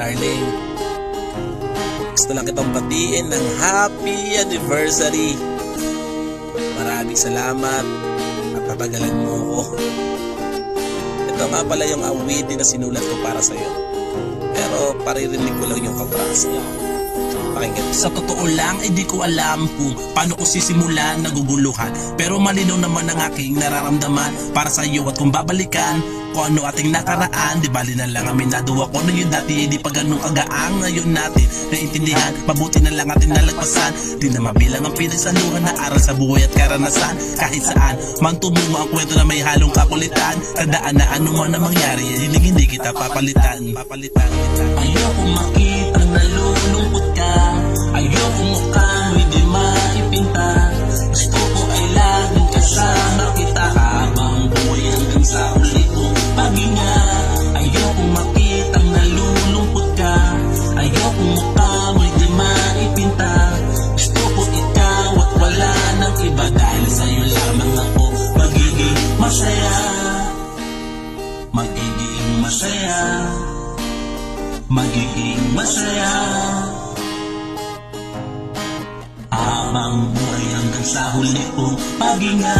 darling. Gusto lang kitang batiin ng happy anniversary. Maraming salamat at tatagalan mo ako. Ito nga pala yung awitin na sinulat ko para sa'yo. Pero paririnig ko lang yung kabras niya. Pakinggan. Sa totoo lang, eh di ko alam kung paano ko sisimulan naguguluhan. Pero malinaw naman ang aking nararamdaman para sa iyo at kung babalikan kung ano ating nakaraan, di bali na lang aminado ako na yun dati, di pa ganun kagaang ngayon natin naintindihan, mabuti na lang ating nalagpasan, di na mabilang ang pinagsaluhan na aral sa buhay at karanasan, kahit saan, man tumungo ang kwento na may halong kakulitan, tandaan na ano man ang mangyari, hindi hindi kita papalitan, papalitan. Ayoko makita nalulungkot paghinga. Ayoko makitang nalulungkot ka, ayoko mukhang hindi maipinta, gusto ko ikaw at wala nang iba. Dahil sa'yo lamang ako magiging masaya. Magiging masaya. Magiging masaya. Habang buhay hanggang sa huli kong paghinga